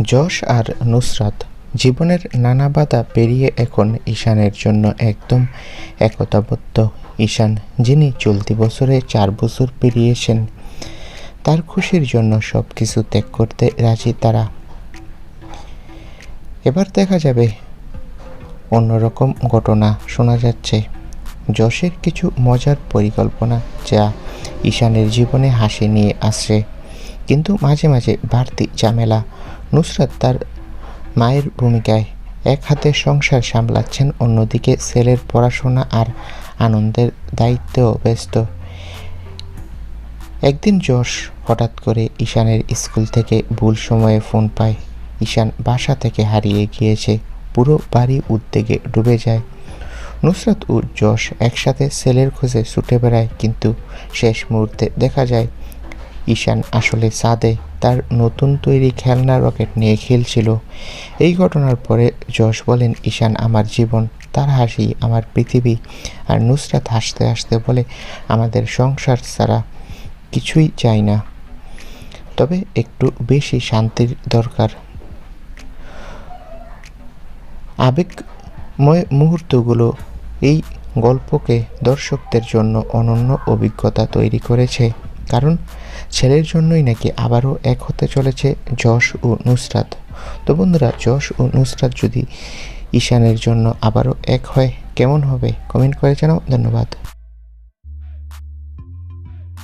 যশ আর নুসরাত জীবনের নানা বাধা পেরিয়ে এখন ঈশানের জন্য একদম একতাবদ্ধ। ঈশান, যিনি চলতি বছরে চার বছর পেরিয়েছেন তার খুশির জন্য সব কিছু ত্যাগ করতে রাজি তারা। এবার দেখা যাবে অন্যরকম ঘটনা শোনা যাচ্ছে। যশের কিছু মজার পরিকল্পনা যা ঈশানের জীবনে হাসি নিয়ে আসছে কিন্তু মাঝে মাঝে বাড়তি ঝামেলা নুসরাত তার মায়ের ভূমিকায় এক হাতে সংসার সামলাচ্ছেন, অন্যদিকে ছেলের পড়াশোনা আর আনন্দের দায়িত্বেও ব্যস্ত। একদিন যশ হঠাৎ করে ঈশানের স্কুল থেকে ভুল সময়ে ফোন পায়। ঈশান বাসা থেকে হারিয়ে গিয়েছে, পুরো বাড়ি উদ্বেগে ডুবে যায়। নুসরাত ও যশ একসাথে ছেলের খোঁজে ছুটে বেড়ায়, কিন্তু শেষ মুহূর্তে দেখা যায় ঈশান আসলে সাদে তার নতুন তৈরি খেলনা রকেট নিয়ে খেলছিল। এই ঘটনার পরে যশ বলেন, ঈশান, আমার জীবন, তার হাসি, আমার পৃথিবী আর নুসরাত হাসতে হাসতে বলে, আমাদের সংসার ছাড়া কিছুই চাই না। তবে একটু বেশি শান্তির দরকার। আবেগময় মুহূর্তগুলো এই গল্পকে দর্শকদের জন্য অনন্য অভিজ্ঞতা তৈরি করেছে। কারণ ছেলের জন্যই নাকি আবারও এক হতে চলেছে যশ ও নুসরাত। তো বন্ধুরা, যশ ও নুসরাত যদি ঈশানের জন্য আবারও এক হয়, কেমন হবে? কমেন্ট করে জানাও। ধন্যবাদ।